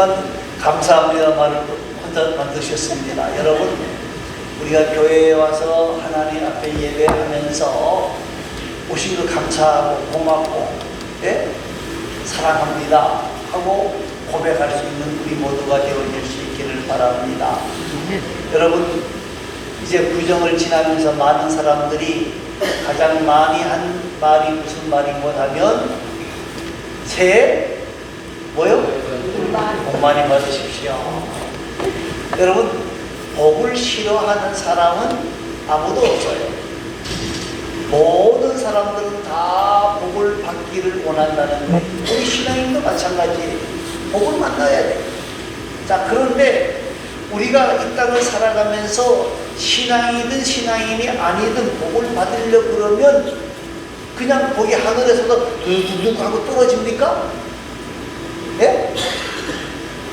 정말 감사합니다 말을 혼자 만드셨습니다. 여러분 우리가 교회에 와서 하나님 앞에 예배하면서 오신 거 감사하고 고맙고 예? 사랑합니다 하고 고백할 수 있는 우리 모두가 되어질 수 있기를 바랍니다. 여러분 이제 구정을 지나면서 많은 사람들이 가장 많이 한 말이 무슨 말인 거냐면 새해 뭐요? 복 많이 받으십시오. 여러분 복을 싫어하는 사람은 아무도 없어요. 모든 사람들은 다 복을 받기를 원한다는 거예요. 우리 신앙인도 마찬가지예요. 복을 만나야 돼. 자, 그런데 우리가 이 땅을 살아가면서 신앙이든 신앙인이 아니든 복을 받으려 그러면 그냥 복이 하늘에서도 두두둑 하고 떨어집니까? 예?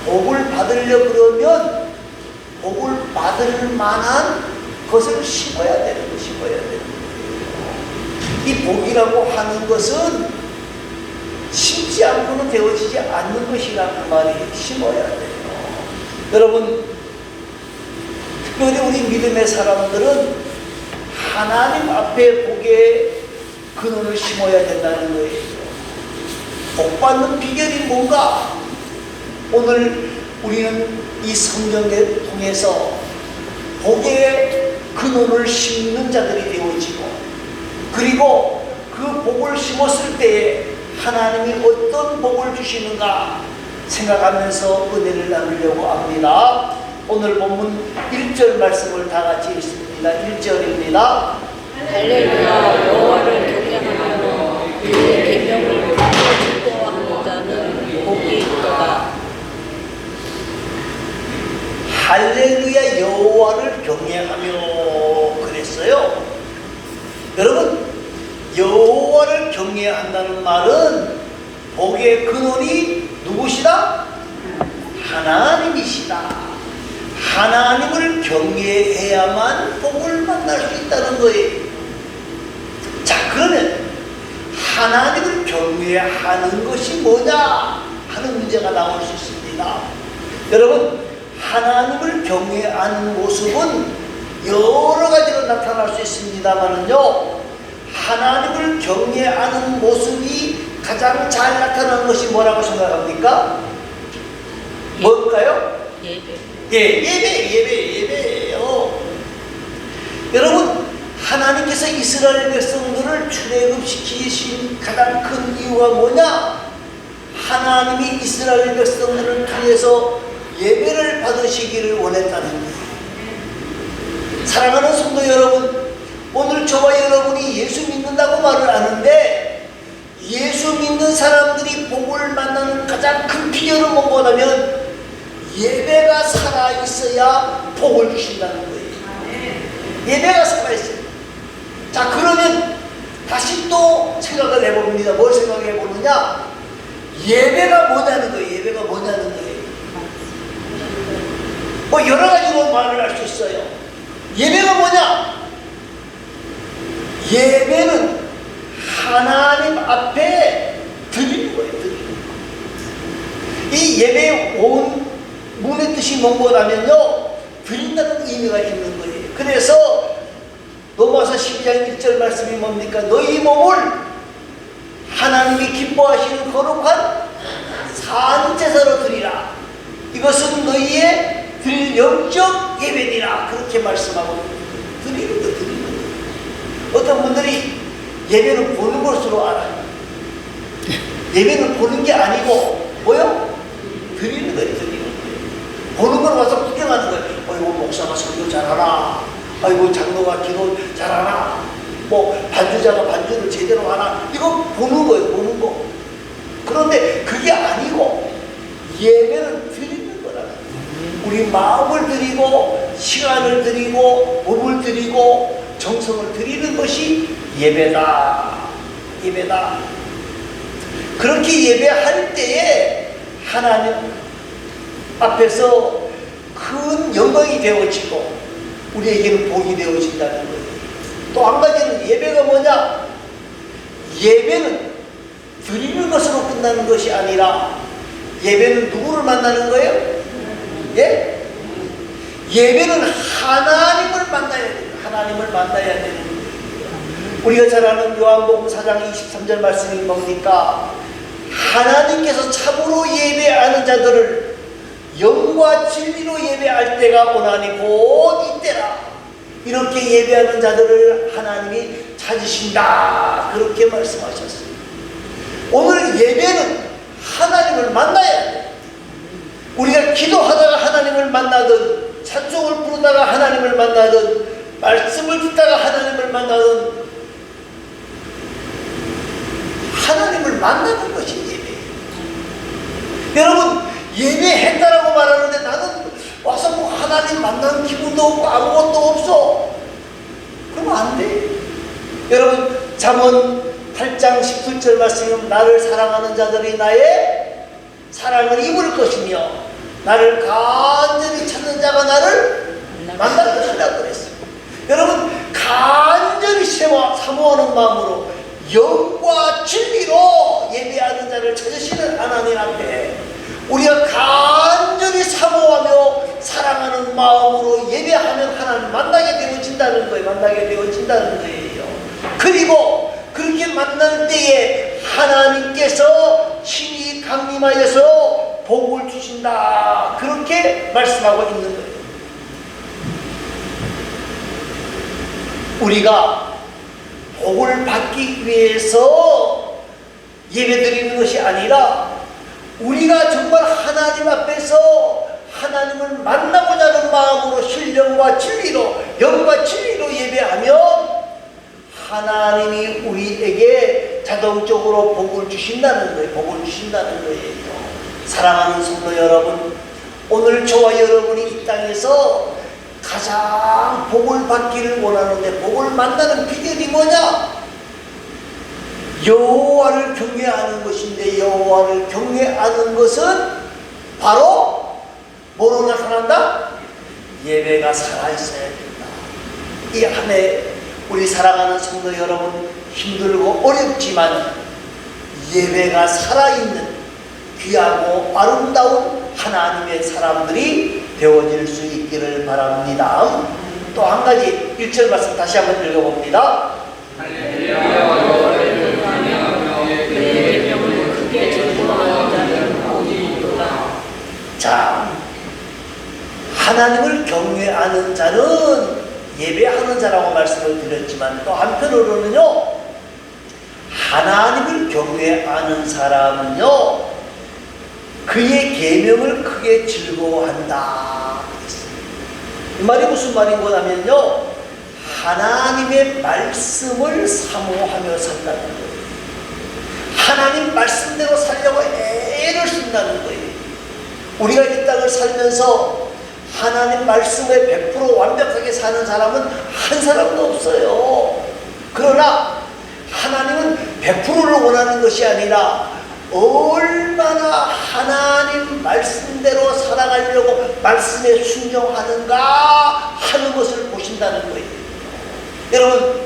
복을 받으려 그러면 복을 받을 만한 것을 심어야 되는 거, 심어야 되는. 이 복이라고 하는 것은 심지 않고는 되어지지 않는 것이라는 말이 심어야 돼요. 여러분, 특별히 우리 믿음의 사람들은 하나님 앞에 복의 근원을 심어야 된다는 거예요. 복 받는 비결이 뭔가? 오늘 우리는 이 성경을 통해서 복의 근원을 심는 자들이 되어지고 그리고 그 복을 심었을 때에 하나님이 어떤 복을 주시는가 생각하면서 은혜를 나누려고 합니다. 오늘 본문 1절 말씀을 다 같이 읽습니다. 1절입니다. 할렐루야 여호와를 경외하며 그의 계명을 지키고 자는 복이 있도다 할렐루야 여호와를 경외하며 그랬어요. 여러분 여호와를 경외한다는 말은 복의 근원이 누구시다? 하나님이시다. 하나님을 경외해야만 복을 만날 수 있다는 거예요. 자 그러면 하나님을 경외하는 것이 뭐냐 하는 문제가 나올 수 있습니다. 여러분 하나님을 경외하는 모습은 여러 가지로 나타날 수 있습니다만은요 하나님을 경외하는 모습이 가장 잘 나타나는 것이 뭐라고 생각합니까? 뭘까요? 예배 예, 예배, 예배, 예배예요. 여러분, 하나님께서 이스라엘 백성들을 출애굽시키신 가장 큰 이유가 뭐냐? 하나님이 이스라엘 백성들을 통해서 예배를 받으시기를 원했다는 거예요. 사랑하는 성도 여러분, 오늘 저와 여러분이 예수 믿는다고 말을 하는데 예수 믿는 사람들이 복을 만나는 가장 큰 비결은 뭐냐면 예배가 살아 있어야 복을 주신다는 거예요. 예배가 살아 있어요. 자 그러면 다시 또 생각을 해봅니다. 뭘 생각해 보느냐? 예배가 뭐냐는 거예요. 예배가 뭐냐는. 뭐 여러 가지로 말을 할 수 있어요. 예배가 뭐냐? 예배는 하나님 앞에 드리는 거예요. 드리는 거. 이 예배의 온 문의 뜻이 뭔거라면요 드린다는 의미가 있는 거예요. 그래서 로마서 12장 1절 말씀이 뭡니까? 너희 몸을 하나님이 기뻐하시는 거룩한 산제사로 드리라. 이것은 너희의 드릴 영적 예배니라. 그렇게 말씀하고 드리는 거 드리는 거. 어떤 분들이 예배는 보는 것으로 알아요. 예배는 보는 게 아니고 뭐요? 드리는 거예요. 드리는 거예요. 보는 걸 와서 구경하는 거예요. 어이구 목사가 설교 잘하나? 아이고 장로가 기도 잘하나? 뭐 반주자가 반주를 제대로 하나? 이거 보는 거예요. 보는 거. 그런데 그게 아니고 예배는. 우리 마음을 드리고 시간을 드리고 몸을 드리고 정성을 드리는 것이 예배다. 예배다. 그렇게 예배할 때에 하나님 앞에서 큰 영광이 되어지고 우리에게는 복이 되어진다는 거예요. 또 한 가지는 예배가 뭐냐? 예배는 드리는 것으로 끝나는 것이 아니라 예배는 누구를 만나는 거예요? 예? 예배는 하나님을 만나야 돼요. 하나님을 만나야 거예요. 우리가 잘 아는 요한복음 4장 23절 말씀이 뭡니까? 하나님께서 참으로 예배하는 자들을 영과 진리로 예배할 때가 오나니 곧 이때라. 이렇게 예배하는 자들을 하나님이 찾으신다. 그렇게 말씀하셨어요. 오늘 예배는 하나님을 만나야 돼. 우리가 기도하다가 하나님을 만나든 찬송을 부르다가 하나님을 만나든 말씀을 듣다가 하나님을 만나든 하나님을 만나는 것이 예배. 여러분 예배했다라고 말하는데 나는 와서 뭐 하나님 만나는 기분도 없고 아무것도 없어. 그러면 안 돼. 여러분 잠언 8장 17절 말씀은 나를 사랑하는 자들이 나의 사랑을 입을 것이며 나를 간절히 찾는 자가 나를 만날 것이라고 그랬어요. 여러분 간절히 사모하는 마음으로 영과 진리로 예배하는 자를 찾으시는 하나님 앞에 우리가 간절히 사모하며 사랑하는 마음으로 예배하면 하나님 만나게 되어진다는 거예요. 만나게 되어진다는 거예요. 그리고 그렇게 만날 때에 하나님께서 신이 강림하여서 복을 주신다. 그렇게 말씀하고 있는 거예요. 우리가 복을 받기 위해서 예배 드리는 것이 아니라 우리가 정말 하나님 앞에서 하나님을 만나고자 하는 마음으로 신령과 진리로 영과 진리로 예배하면 하나님이 우리에게 자동적으로 복을 주신다는 거예요. 복을 주신다는 거예요. 사랑하는 성도 여러분, 오늘 저와 여러분이 이 땅에서 가장 복을 받기를 원하는데 복을 만나는 비결이 뭐냐? 여호와를 경외하는 것인데 여호와를 경외하는 것은 바로 뭐로 나타난다? 예배가 살아있어야 된다. 이한해 우리 사랑하는 성도 여러분 힘들고 어렵지만 예배가 살아있는 귀하고 아름다운 하나님의 사람들이 되어질 수 있기를 바랍니다. 또 한 가지 1절 말씀 다시 한번 읽어봅니다. 자, 하나님을 경외하는 자는 예배하는 자라고 말씀을 드렸지만 또 한편으로는요, 하나님을 경외하는 사람은요, 그의 계명을 크게 즐거워한다. 이 말이 무슨 말인 거냐면요, 하나님의 말씀을 사모하며 산다는 거예요. 하나님 말씀대로 살려고 애를 쓴다는 거예요. 우리가 이 땅을 살면서 하나님 말씀에 100% 완벽하게 사는 사람은 한 사람도 없어요. 그러나 하나님은 100%를 원하는 것이 아니라 얼마나 하나님 말씀대로 살아가려고 말씀에 순종하는가 하는 것을 보신다는 거예요. 여러분,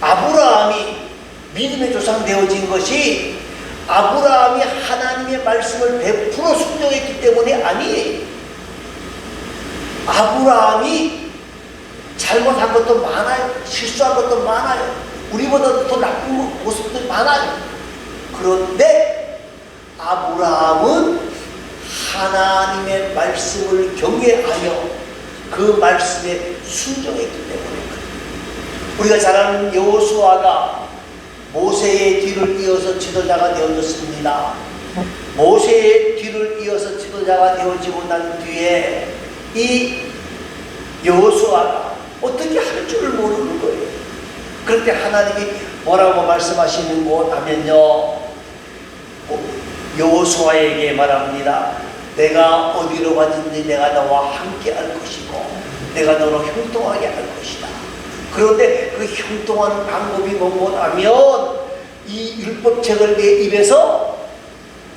아브라함이 믿음의 조상 되어진 것이 아브라함이 하나님의 말씀을 100% 순종했기 때문이 아니에요. 아브라함이 잘못한 것도 많아요. 실수한 것도 많아요. 우리보다 더 나쁜 모습도 많아요. 그런데 아브라함은 하나님의 말씀을 경외하며 그 말씀에 순종했기 때문에 우리가 잘 아는 여호수아가 모세의 뒤를 이어서 지도자가 되어졌습니다. 모세의 뒤를 이어서 지도자가 되어지고 난 뒤에 이 여호수아가 어떻게 할 줄을 모르는 거예요. 그런데 하나님이 뭐라고 말씀하시는 거 하면요. 여호수아에게 말합니다. 내가 어디로 가든지 내가 너와 함께 할 것이고 내가 너로 형통하게 할 것이다. 그런데 그 형통하는 방법이 뭐냐면 이 율법책을 내 입에서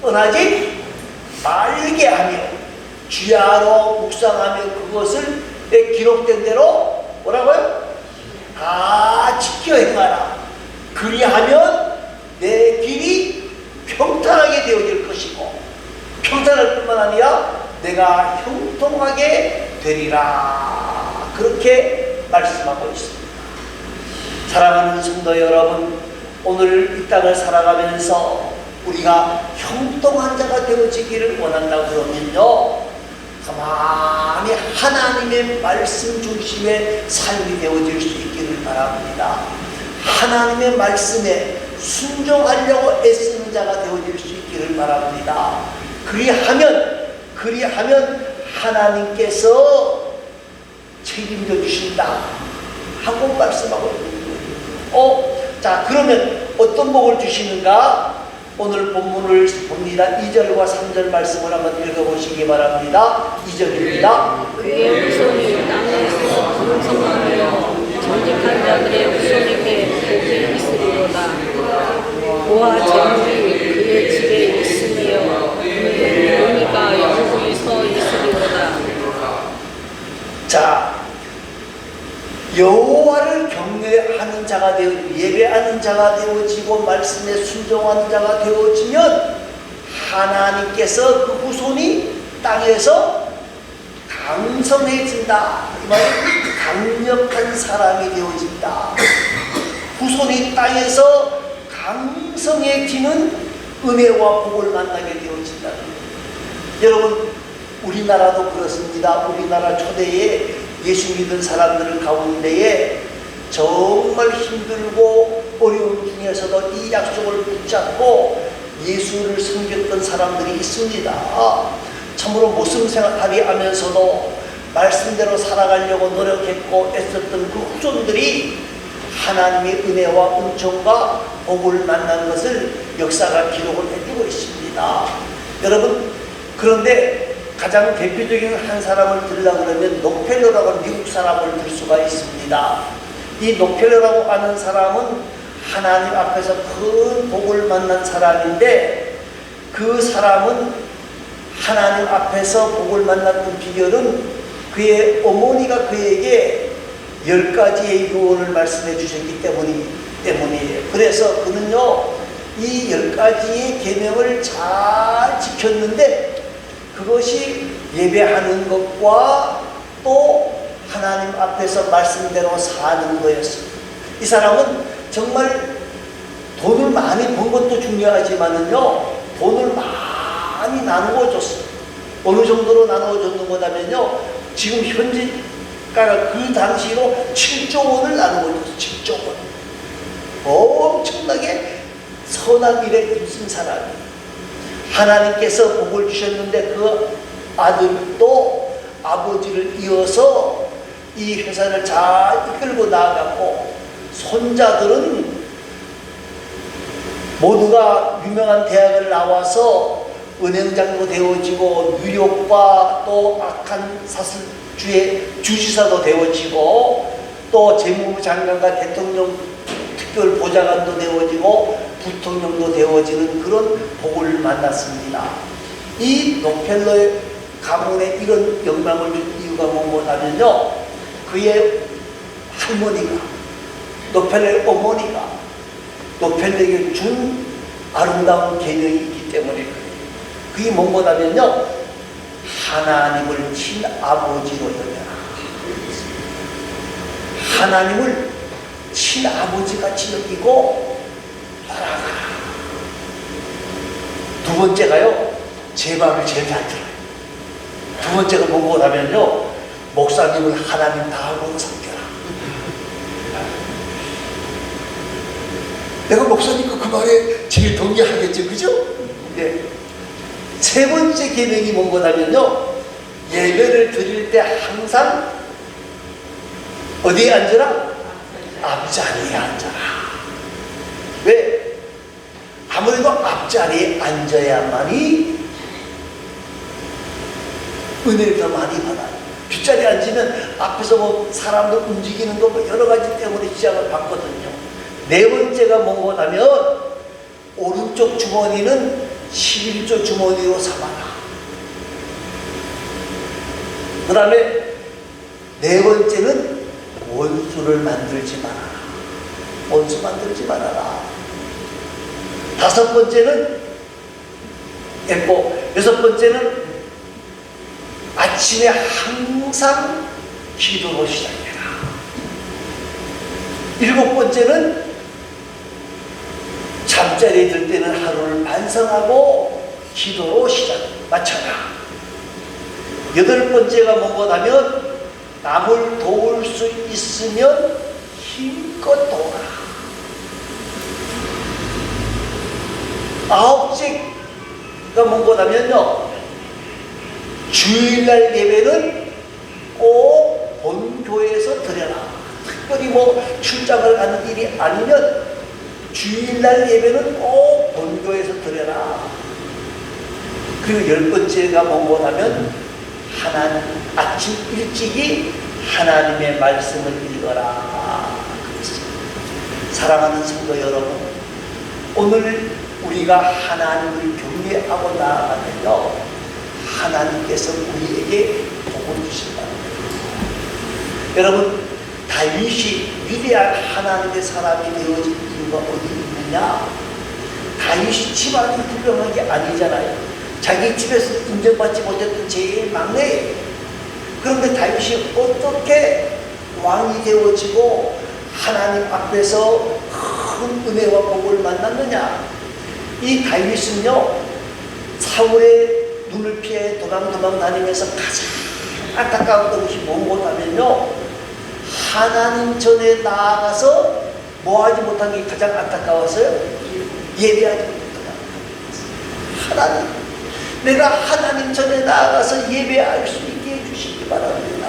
떠나지 말게 하며 주야로 묵상하며 그것을 내 기록된 대로 뭐라고요? 다 지켜 행하라. 그리하면 내 길이 평탄하게 되어질 것이고 평탄할 뿐만 아니라 내가 형통하게 되리라 그렇게 말씀하고 있습니다. 사랑하는 성도 여러분, 오늘 이 땅을 살아가면서 우리가 형통한 자가 되어지기를 원한다 그러면요. 가만히 하나님의 말씀 중심의 삶이 되어질 수 있기를 바랍니다. 하나님의 말씀에 순종하려고 애쓰는 자가 되어질 수 있기를 바랍니다. 그리하면, 그리하면 하나님께서 책임져 주신다. 하고 말씀하고 있는 거예요. 어, 자, 그러면 어떤 복을 주시는가? 오늘 본문을 봅니다. 2절과 3절 말씀을 한번 읽어보시기 바랍니다. 2절입니다. 그의 후손이 땅에서 풍성하며 정직한 자들의 후손에게 복이 있으리로다. 보아 재물이 그의 집에 있으며 의미가 영구히 서 있으리로다. 자, 여호와를 경외하는 자가 되어 예배하는 자가 되어지고 말씀에 순종하는 자가 되어지면 하나님께서 그 후손이 땅에서 강성해진다. 이 말은 강력한 사람이 되어진다. 후손이 땅에서 강성해지는 은혜와 복을 만나게 되어진다. 여러분, 우리나라도 그렇습니다. 우리나라 초대에 예수 믿은 사람들 가운데에 정말 힘들고 어려운 중에서도 이 약속을 붙잡고 예수를 섬겼던 사람들이 있습니다. 참으로 모습 생활하리 하면서도 말씀대로 살아가려고 노력했고 애썼던 그 후손들이 하나님의 은혜와 은총과 복을 만난 것을 역사가 기록을 해주고 있습니다. 여러분, 그런데 가장 대표적인 한 사람을 들으려고 그러면 노펠러라고 미국 사람을 들 수가 있습니다. 이 노펠러라고 하는 사람은 하나님 앞에서 큰 복을 만난 사람인데 그 사람은 하나님 앞에서 복을 만났던 비결은 그의 어머니가 그에게 열 가지의 유언을 말씀해 주셨기 때문이, 때문이에요. 그래서 그는요, 이 열 가지의 계명을 잘 지켰는데 그것이 예배하는 것과 또 하나님 앞에서 말씀대로 사는 거였어요. 이 사람은 정말 돈을 많이 번 것도 중요하지만은요, 돈을 많이 나누어 줬어요. 어느 정도로 나누어 줬는 거냐면요, 지금 현재가 그 당시로 7조 원을 나누어 줬어요. 7조 원. 엄청나게 선한 일에 힘쓴 사람이에요. 하나님께서 복을 주셨는데 그 아들도 아버지를 이어서 이 회사를 잘 이끌고 나아갔고 손자들은 모두가 유명한 대학을 나와서 은행장도 되어지고 뉴욕과 또 악한 사슬주의 주지사도 되어지고 또 재무부 장관과 대통령 특별 보좌관도 되어지고 부통령도 되어지는 그런 복을 만났습니다. 이 노펠러의 가문에 이런 영광을 준 이유가 뭐냐면요. 그의 할머니가 노펠러의 어머니가 노펠러에게 준 아름다운 계명이 있기 때문에 그래요. 그게 뭐냐면요. 하나님을 친아버지로 여겨라. 하나님을 친아버지같이 여기고. 두 번째가요, 제 말을 제일 잘 들어요. 두 번째가 뭐냐면요, 목사님을 하나님 다하고 섬겨라. 내가 목사니까 그 말에 제일 동의하겠죠, 그죠? 네. 세 번째 계명이 뭐냐면요, 예배를 드릴 때 항상 어디에 앉으라? 앞자리에 앉아라. 왜? 아무래도 앞자리에 앉아야만이 은혜를 더 많이 받아요. 뒷자리에 앉으면 앞에서 뭐 사람도 움직이는 거 뭐 여러 가지 때문에 시작을 받거든요. 네 번째가 뭐냐면 오른쪽 주머니는 11조 주머니로 삼아라. 그 다음에 네 번째는 원수를 만들지 말아라. 원수 만들지 말아라. 다섯 번째는 예뻐 여섯 번째는 아침에 항상 기도로 시작해라. 일곱 번째는 잠자리에 들 때는 하루를 반성하고 기도로 시작 마쳐라. 여덟 번째가 뭐냐면 남을 도울 수 있으면 힘껏 도와라. 아홉째가 뭐냐면요. 주일날 예배는 꼭 본교회에서 드려라. 특별히 뭐 출장을 가는 일이 아니면 주일날 예배는 꼭 본교에서 드려라. 그리고 열 번째가 뭐냐면 하나님 아침 일찍이 하나님의 말씀을 읽어라. 사랑하는 성도 여러분, 오늘 우리가 하나님을 경외하고 나아가면요, 하나님께서 우리에게 복을 주신다는 거예요. 여러분, 다윗이 위대한 하나님의 사람이 되어진 이유가 어디 있느냐? 다윗이 집안이 불명한 게 아니잖아요. 자기 집에서 인정받지 못했던 제일 막내예요. 그런데 다윗이 어떻게 왕이 되어지고 하나님 앞에서 큰 은혜와 복을 만났느냐? 이 다윗은요, 사울의 눈을 피해 도망도망 다니면서 가장 안타까웠던 것이 뭔고하면요 하나님 전에 나아가서 뭐하지 못한 게 가장 안타까워서요? 예배하지 못하다. 하나님, 내가 하나님 전에 나아가서 예배할 수 있게 해주시기 바랍니다.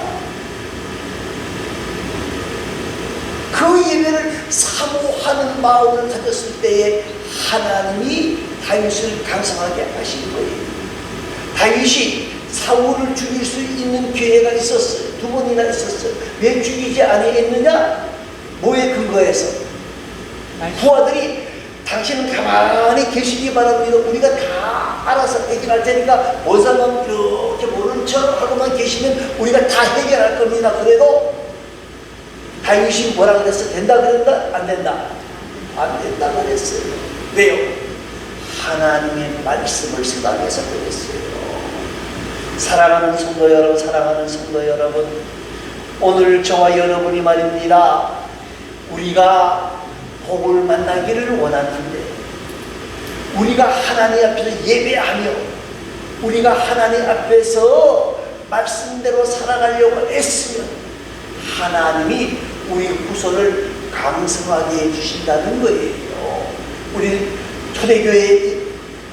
그 예배를 사모하는 마음을 가졌을 때에 하나님이 다윗을 강성하게 하신 거예요. 다윗이 사울을 죽일 수 있는 기회가 있었어요. 두 번이나 있었어요. 왜 죽이지 아니했느냐? 뭐에 근거해서? 부하들이 당신은 가만히 계시기 바랍니다. 우리가 다 알아서 해결할 테니까 원사만 이렇게 모른 척 하고만 계시면 우리가 다 해결할 겁니다. 그래도 다윗이 뭐라 그랬어? 된다 그랬다? 안 된다? 안 된다 그랬어요. 왜요? 하나님의 말씀을 생각해서 그랬어요. 사랑하는 성도 여러분, 사랑하는 성도 여러분, 오늘 저와 여러분이 말입니다. 우리가 복을 만나기를 원하는데, 우리가 하나님 앞에서 예배하며, 우리가 하나님 앞에서 말씀대로 살아가려고 애쓰면, 하나님이 우리 후손을 강성하게 해주신다는 거예요. 우리 초대교회,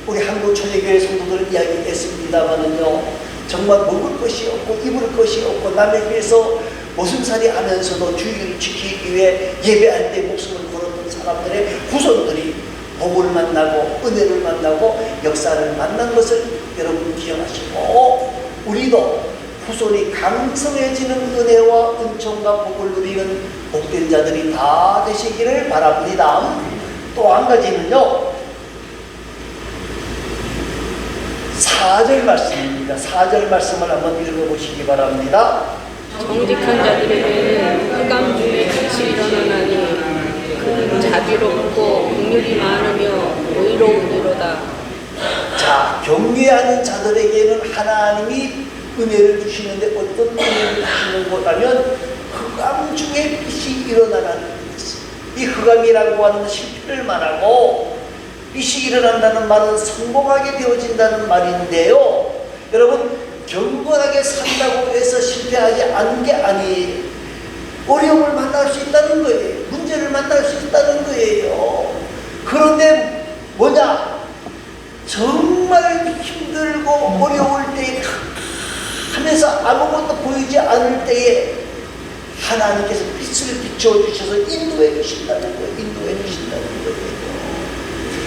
우리 한국 초대교회 성도들 이야기했습니다만은요, 정말 먹을 것이 없고 입을 것이 없고 남에 비해서 모순살이 하면서도 주의를 지키기 위해 예배 할 때 목숨을 걸었던 사람들의 후손들이 복을 만나고 은혜를 만나고 역사를 만난 것을 여러분 기억하시고 우리도 후손이 강성해지는 은혜와 은총과 복을 누리는 복된 자들이 다 되시기를 바랍니다. 또 한 가지는요. 4절 말씀입니다. 4절 말씀을 한번 읽어보시기 바랍니다. 정직한 자들에게는 흑암 중에 빛이 일어나나니 그는 자비롭고 긍휼이 많으며 의로우니로다. 자, 경외하는 자들에게는 하나님이 은혜를 주시는데 어떤 은혜를 주시는 거라면 흑암 중에 빛이 일어나는 것 이. 이 흑암이라고 하는 실패를 말하고 빛이 일어난다는 말은 성공하게 되어진다는 말인데요. 여러분 경건하게 산다고 해서 실패하지 않은 게 아니에요. 어려움을 만날 수 있다는 거예요. 문제를 만날 수 있다는 거예요. 그런데 뭐냐? 정말 힘들고 어려울 때에 하면서 아무것도 보이지 않을 때에 하나님께서 빛을 비춰 주셔서 인도해 주신다는 거예요. 인도해 주신다는 거예요.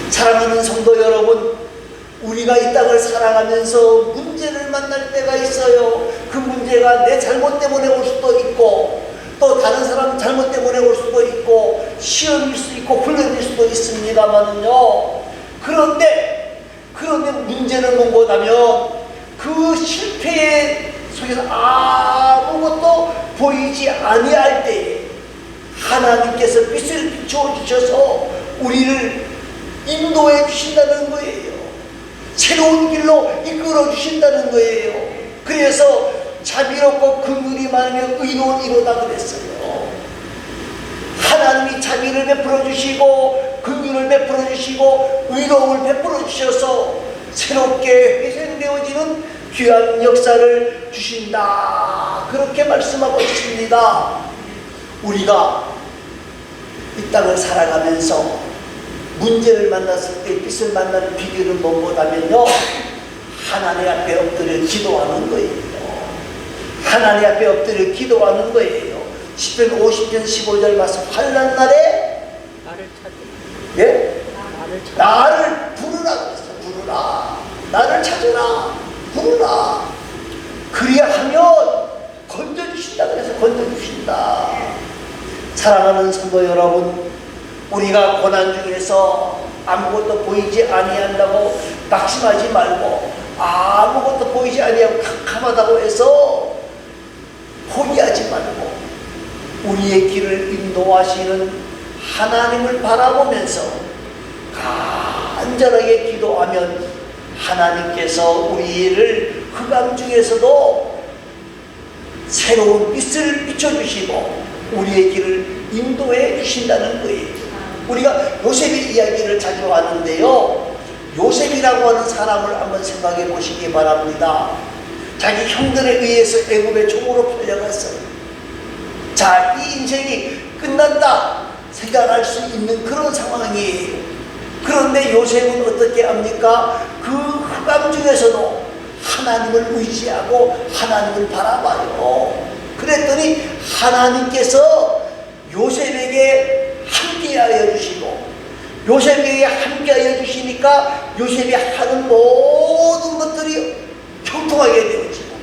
사랑하는 성도 여러분, 우리가 이 땅을 살아가면서 문제를 만날 때가 있어요. 그 문제가 내 잘못 때문에 올 수도 있고, 또 다른 사람 잘못 때문에 올 수도 있고, 시험일 수 있고, 훈련일 수도 있습니다만은요. 그런데, 그런데 문제는 뭔가하면 그 실패의 속에서 아무것도 보이지 아니할 때에 하나님께서 빛을 비춰 주셔서 우리를 인도해 주신다는 거예요. 새로운 길로 이끌어 주신다는 거예요. 그래서 자비롭고 긍휼이 많으면 의로운 이로다 그랬어요. 하나님이 자비를 베풀어 주시고 긍휼을 베풀어 주시고 의로움을 베풀어 주셔서 새롭게 회생되어지는 귀한 역사를 주신다. 그렇게 말씀하고 있습니다. 우리가 이 땅을 살아가면서 문제를 만났을 때 빛을 만나는 비결은 무엇보다면요 하나님 앞에 엎드려 기도하는 거예요 하나님 앞에 엎드려 기도하는 거예요 10편 50편 15절 말씀 환난 날에 나를 찾으라. 예? 나를 찾으라. 나를 부르라 그랬어 부르라 나를 찾으라 부르라. 그리하면 건져주신다 그래서 건져주신다. 사랑하는 성도 여러분 우리가 고난 중에서 아무것도 보이지 아니한다고 낙심하지 말고 아무것도 보이지 아니하고 캄캄하다고 해서 포기하지 말고 우리의 길을 인도하시는 하나님을 바라보면서 간절하게 기도하면 하나님께서 우리를 흑암 중에서도 새로운 빛을 비춰주시고 우리의 길을 인도해 주신다는 거예요. 우리가 요셉의 이야기를 자주 하는데요. 요셉이라고 하는 사람을 한번 생각해 보시기 바랍니다. 자기 형들에 의해서 애굽의 총으로 풀려갔어요. 자, 이 인생이 끝난다 생각할 수 있는 그런 상황이에요. 그런데 요셉은 어떻게 합니까? 그 흑암 중에서도 하나님을 의지하고 하나님을 바라봐요. 그랬더니 하나님께서 요셉에게 함께하여 주시고 요셉에게 함께하여 주시니까 요셉이 하는 모든 것들이 형통하게 되어지고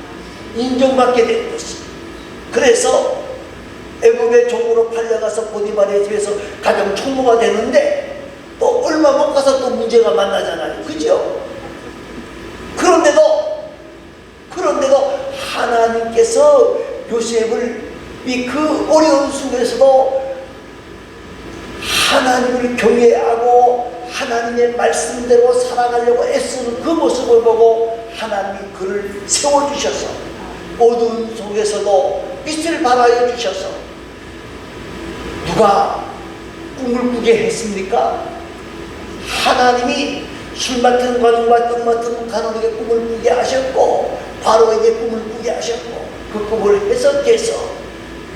인정받게 된 것입니다. 그래서 애굽의 종으로 팔려가서 보디발의 집에서 가장 총무가 되는데 또 얼마 못 가서 또 문제가 만나잖아요. 그죠? 그런데도 그런데도 하나님께서 요셉을 이 그 어려운 속에서도 하나님을 경외하고 하나님의 말씀대로 살아가려고 애쓰는 그 모습을 보고 하나님이 그를 세워주셔서 어두운 속에서도 빛을 발하여 주셔서 누가 꿈을 꾸게 했습니까? 하나님이 술 맡은 관원과 떡 맡은 간원에게 꿈을 꾸게 하셨고 바로에게 꿈을 꾸게 하셨고 그 꿈을 해석해서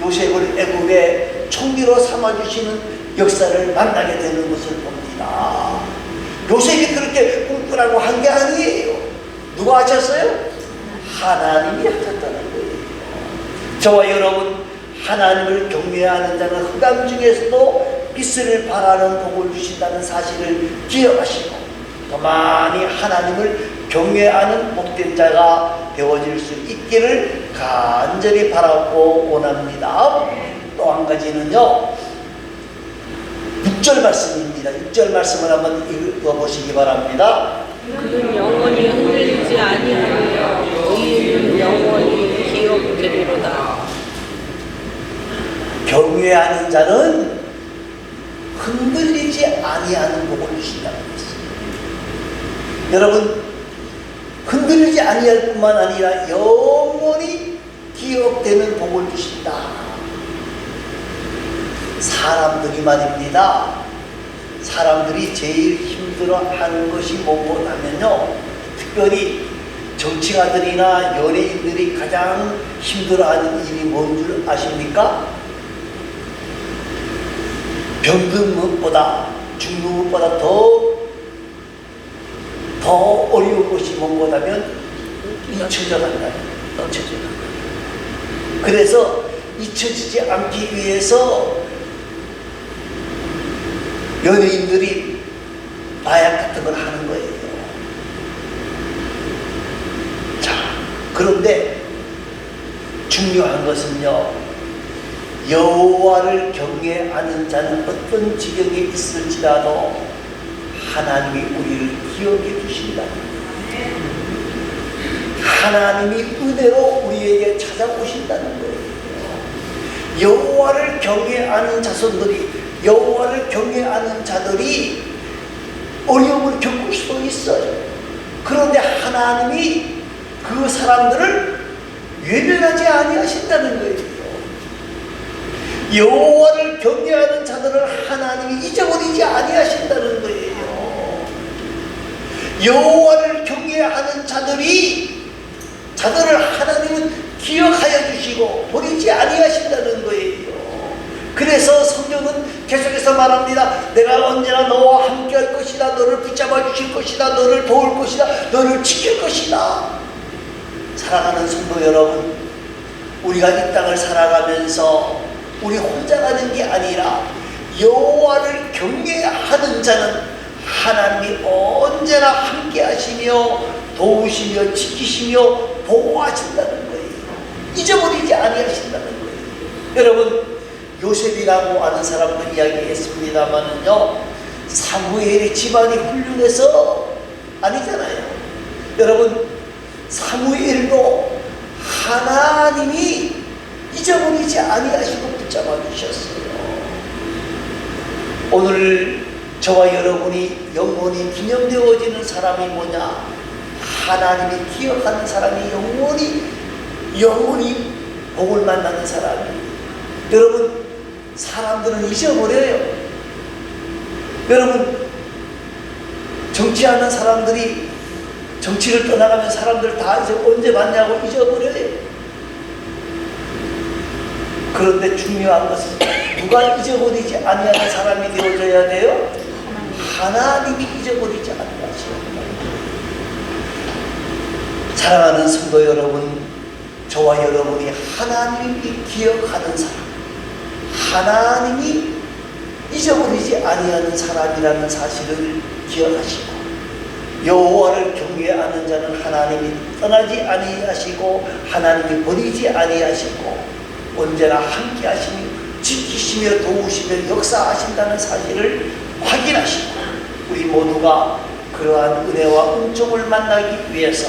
요셉을 애굽의 총리로 삼아주시는 역사를 만나게 되는 것을 봅니다. 요셉이 그렇게 꿈꾸라고 한 게 아니에요. 누가 하셨어요? 하나님이 하셨다는 거예요. 저와 여러분 하나님을 경외하는 자는 흑암 중에서도 빛을 발하는 복을 주신다는 사실을 기억하시고 더 많이 하나님을 경외하는 복된 자가 되어질 수 있기를 간절히 바라고 원합니다. 또 한 가지는요. 6절 말씀입니다. 6절 말씀을 한번 읽어보시기 바랍니다. 그는 영원히 흔들리지 아니하며 영원히 기억되리로다. 경외하는 자는 흔들리지 아니하는 복을 했습니다. 여러분 흔들리지 아니할 뿐만 아니라 영원히 기억되는 복을 주신다. 사람들이 말입니다. 사람들이 제일 힘들어하는 것이 무엇하면요. 특별히 정치가들이나 연예인들이 가장 힘들어하는 일이 뭔 줄 아십니까? 병든 것보다 죽는 것보다 더, 더 어려운 것이 무엇하면 잊혀져 간다. 잊혀져간다. 그래서 잊혀지지 않기 위해서 연예인들이 마약 같은 걸 하는 거예요. 자, 그런데 중요한 것은요. 여호와를 경외하는 자는 어떤 지경에 있을지라도 하나님이 우리를 기억해 주신다. 하나님이 은혜로 우리에게 찾아오신다는 거예요. 여호와를 경외하는 자손들이 여호와를 경외하는 자들이 어려움을 겪을 수도 있어요. 그런데 하나님이 그 사람들을 외면하지 아니하신다는 거예요. 여호와를 경외하는 자들을 하나님이 잊어버리지 아니하신다는 거예요. 여호와를 경외하는 자들이 자들을 하나님은 기억하여 주시고 버리지 아니하신다는 거예요. 그래서 성경은 계속해서 말합니다. 내가 언제나 너와 함께 할 것이다. 너를 붙잡아 주실 것이다. 너를 도울 것이다. 너를 지킬 것이다. 사랑하는 성도 여러분, 우리가 이 땅을 살아가면서 우리 혼자 가는 게 아니라 여호와를 경외하는 자는 하나님이 언제나 함께 하시며 도우시며 지키시며 보호하신다는 거예요. 잊어버리지 아니하신다는 거예요. 여러분 요셉이라고 아는 사람도 이야기했습니다만은요 사무엘의 집안이 훌륭해서 아니잖아요. 여러분 사무엘도 하나님이 잊어버리지 아니하시고 붙잡아 주셨어요. 오늘 저와 여러분이 영원히 기념되어지는 사람이 뭐냐? 하나님이 기억하는 사람이 영원히 영원히 복을 만나는 사람이. 여러분 사람들은 잊어버려요. 여러분 정치하는 사람들이 정치를 떠나가면 사람들 다 이제 언제 만나고 잊어버려요. 그런데 중요한 것은 누가 잊어버리지 아니하는 사람이 되어져야 돼요? 하나님이 잊어버리지 아니하시옵니다. 사랑하는 성도 여러분, 저와 여러분이 하나님이 기억하는 사람, 하나님이 잊어버리지 아니하는 사람이라는 사실을 기억하시고 여호와를 경외하는 자는 하나님이 떠나지 아니하시고 하나님이 버리지 아니하시고 언제나 함께 하시며 지키시며 도우시며 역사하신다는 사실을 확인하시고 우리 모두가 그러한 은혜와 은총을 만나기 위해서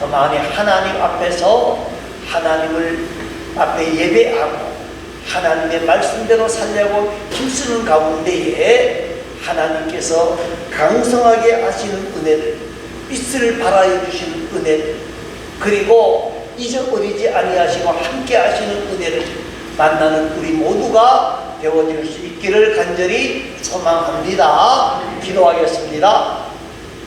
더 많이 하나님 앞에서 하나님을 앞에 예배하고 하나님의 말씀대로 살려고 힘쓰는 가운데에 하나님께서 강성하게 하시는 은혜를 빛을 발하여 주시는 은혜를 그리고 잊어버리지 아니하시고 함께 하시는 은혜를 만나는 우리 모두가 되어질 수 있기를 간절히 소망합니다. 기도하겠습니다.